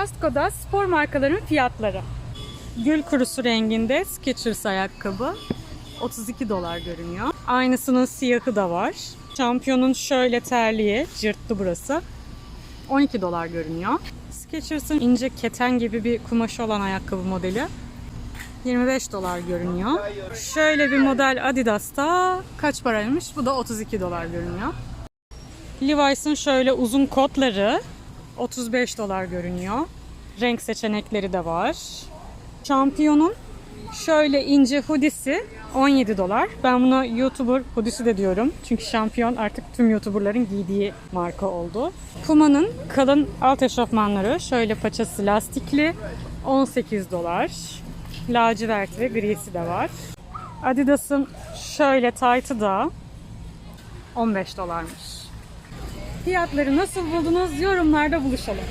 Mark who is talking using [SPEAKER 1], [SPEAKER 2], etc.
[SPEAKER 1] Costco'da spor markaların fiyatları. Gül kurusu renginde Skechers ayakkabı 32 dolar görünüyor. Aynısının siyahı da var. Şampiyonun şöyle terliği, cırtlı burası. 12 dolar görünüyor. Skechers'ın ince keten gibi bir kumaşı olan ayakkabı modeli 25 dolar görünüyor. Şöyle bir model Adidas'ta kaç paraymış? Bu da 32 dolar görünüyor. Levi's'ın şöyle uzun kotları 35 dolar görünüyor. Renk seçenekleri de var. Champion'un şöyle ince hoodie'si 17 dolar. Ben buna YouTuber hoodie'si de diyorum. Çünkü Champion artık tüm YouTuber'ların giydiği marka oldu. Puma'nın kalın alt eşofmanları şöyle paçası lastikli 18 dolar. Lacivert ve grisi de var. Adidas'ın şöyle tight'ı da 15 dolarmış. Fiyatları nasıl buldunuz? Yorumlarda buluşalım.